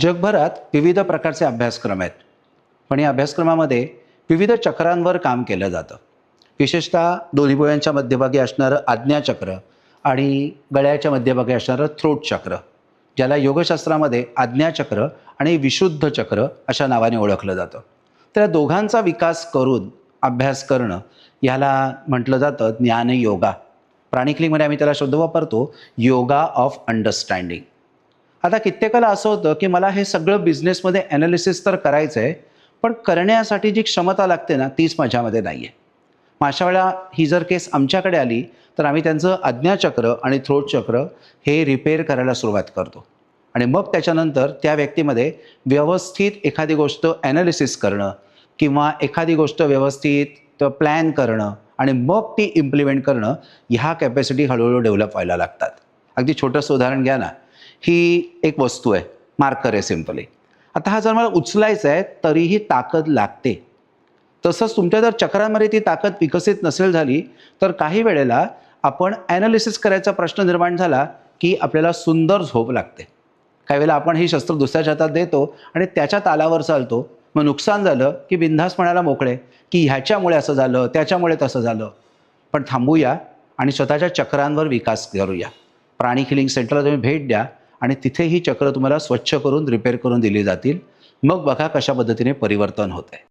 जगभरात विविध प्रकारचे अभ्यासक्रम आहेत. पण या अभ्यासक्रमामध्ये विविध चक्रांवर काम केलं जातं. विशेषतः दोन्ही भुयांच्या मध्यभागी असणारं आज्ञाचक्र आणि गळ्याच्या मध्यभागी असणारं थ्रोट चक्र ज्याला योगशास्त्रामध्ये आज्ञाचक्र आणि विशुद्ध चक्र अशा नावाने ओळखलं जातं. तर या दोघांचा विकास करून अभ्यास करणं ह्याला म्हटलं जातं ज्ञानयोगा. प्राणिकलिंगमध्ये आम्ही त्याला शब्द वापरतो योगा ऑफ अंडरस्टँडिंग. आता कित्येकाला असं होतं की मला हे सगळं बिझनेसमध्ये ॲनालिसिस तर करायचं आहे पण करण्यासाठी जी क्षमता लागते ना तीच माझ्यामध्ये नाही आहे मग अशा वेळा ही जर केस आमच्याकडे आली तर आम्ही त्यांचं आज्ञाचक्र आणि थ्रोट चक्र हे रिपेअर करायला सुरुवात करतो. आणि मग त्याच्यानंतर त्या व्यक्तीमध्ये व्यवस्थित एखादी गोष्ट ॲनालिसिस करणं किंवा एखादी गोष्ट व्यवस्थित प्लॅन करणं आणि मग ती इम्प्लिमेंट करणं ह्या कॅपॅसिटी हळूहळू डेव्हलप व्हायला लागतात. अगदी छोटंसं उदाहरण घ्या ना. ही एक वस्तू आहे. मार्कर आहे सिम्पली आता हा जर मला उचलायचा आहे तरीही ताकद लागते. तसंच तुमच्या जर चक्रांमध्ये ती ताकद विकसित नसेल झाली तर काही वेळेला आपण ॲनालिसिस करायचा प्रश्न निर्माण झाला की आपल्याला सुंदर झोप लागते. काही वेळेला आपण ही शस्त्र दुसऱ्याच्या हातात देतो आणि त्याच्या तालावर चालतो. मग नुकसान झालं की बिनधास म्हणायला मोकळे की ह्याच्यामुळे असं झालं त्याच्यामुळे तसं झालं. पण थांबूया आणि स्वतःच्या चक्रांवर विकास करूया. प्राणी हिलिंग सेंटरला तुम्ही भेट द्या. आणि तिथे ही चक्र तुम्हाला स्वच्छ करून रिपेअर करून दिली जातील. मग बघा कशा पद्धतीने परिवर्तन होत आहे